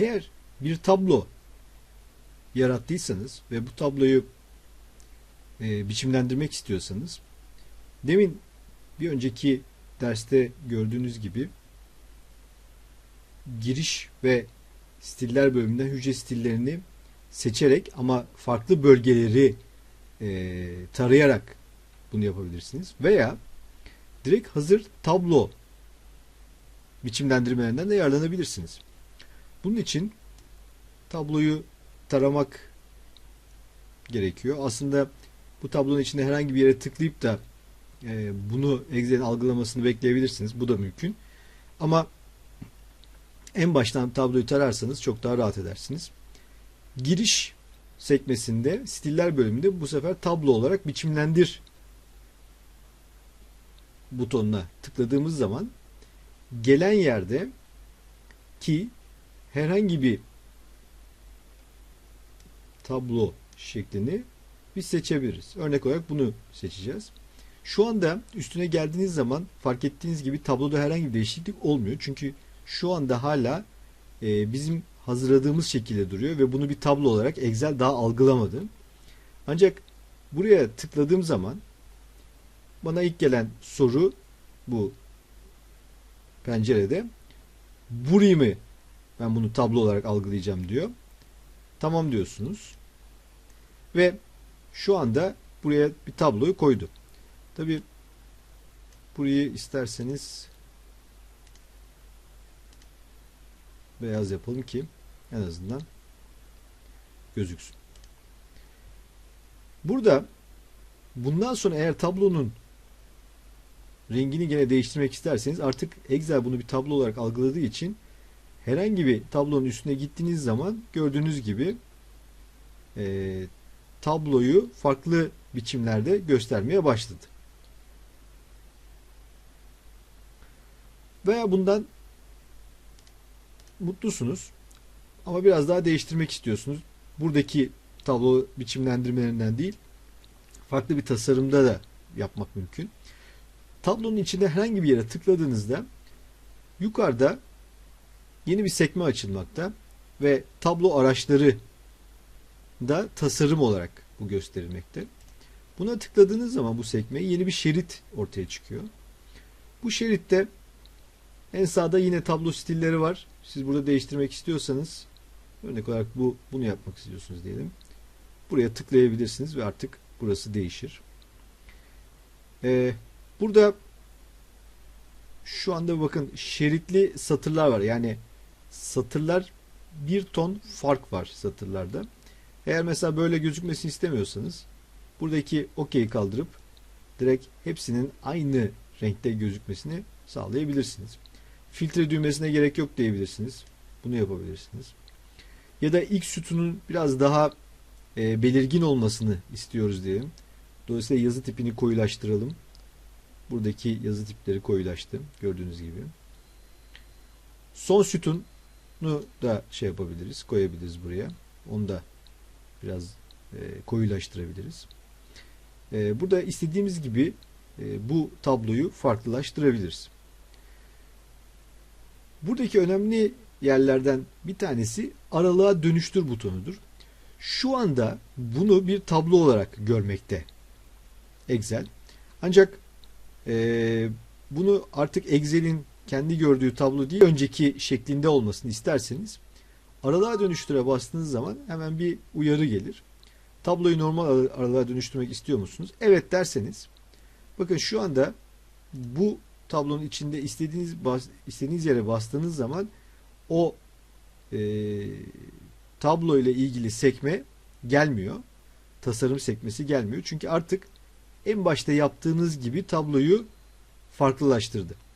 Eğer bir tablo yarattıysanız ve bu tabloyu e, biçimlendirmek istiyorsanız demin bir önceki derste gördüğünüz gibi giriş ve stiller bölümünden hücre stillerini seçerek ama farklı bölgeleri e, tarayarak bunu yapabilirsiniz. Veya direkt hazır tablo biçimlendirmelerinden de yararlanabilirsiniz. Bunun için tabloyu taramak gerekiyor. Aslında bu tablonun içinde herhangi bir yere tıklayıp da e, bunu Excel'in algılamasını bekleyebilirsiniz. Bu da mümkün. Ama en baştan tabloyu tararsanız çok daha rahat edersiniz. Giriş sekmesinde stiller bölümünde bu sefer tablo olarak biçimlendir butonuna tıkladığımız zaman gelen yerde ki herhangi bir tablo şeklini biz seçebiliriz. Örnek olarak bunu seçeceğiz. Şu anda üstüne geldiğiniz zaman fark ettiğiniz gibi tabloda herhangi bir değişiklik olmuyor. Çünkü şu anda hala e, bizim hazırladığımız şekilde duruyor ve bunu bir tablo olarak Excel daha algılamadı. Ancak buraya tıkladığım zaman bana ilk gelen soru bu pencerede burayı mı ben bunu tablo olarak algılayacağım diyor. Tamam diyorsunuz. Ve şu anda buraya bir tabloyu koydu. Tabi burayı isterseniz beyaz yapalım ki en azından gözüksün. Burada bundan sonra eğer tablonun rengini gene değiştirmek isterseniz artık Excel bunu bir tablo olarak algıladığı için herhangi bir tablonun üstüne gittiğiniz zaman gördüğünüz gibi e, tabloyu farklı biçimlerde göstermeye başladı. Veya bundan mutlusunuz ama biraz daha değiştirmek istiyorsunuz. Buradaki tablo biçimlendirmelerinden değil farklı bir tasarımda da yapmak mümkün. Tablonun içinde herhangi bir yere tıkladığınızda yukarıda yeni bir sekme açılmakta ve tablo araçları da tasarım olarak bu gösterilmekte. Buna tıkladığınız zaman bu sekmeye yeni bir şerit ortaya çıkıyor. Bu şeritte en sağda yine tablo stilleri var. Siz burada değiştirmek istiyorsanız örnek olarak bu bunu yapmak istiyorsunuz diyelim. Buraya tıklayabilirsiniz ve artık burası değişir. Ee, burada şu anda bakın şeritli satırlar var. Yani satırlar bir ton fark var satırlarda. Eğer mesela böyle gözükmesini istemiyorsanız buradaki OK'yi kaldırıp direkt hepsinin aynı renkte gözükmesini sağlayabilirsiniz. Filtre düğmesine gerek yok diyebilirsiniz. Bunu yapabilirsiniz. Ya da ilk sütunun biraz daha e, belirgin olmasını istiyoruz diyelim. Dolayısıyla yazı tipini koyulaştıralım. Buradaki yazı tipleri koyulaştı. Gördüğünüz gibi. Son sütunu da şey yapabiliriz. Koyabiliriz buraya. Onu da biraz e, koyulaştırabiliriz. E, burada istediğimiz gibi e, bu tabloyu farklılaştırabiliriz. Buradaki önemli yerlerden bir tanesi aralığa dönüştür butonudur. Şu anda bunu bir tablo olarak görmekte Excel. Ancak e, bunu artık Excel'in kendi gördüğü tablo değil önceki şeklinde olmasını isterseniz aralığa dönüştüre bastığınız zaman hemen bir uyarı gelir. Tabloyu normal aralığa dönüştürmek istiyor musunuz? Evet derseniz bakın şu anda bu tablonun içinde istediğiniz istediğiniz yere bastığınız zaman o e, tablo ile ilgili sekme gelmiyor. Tasarım sekmesi gelmiyor. Çünkü artık en başta yaptığınız gibi tabloyu farklılaştırdı.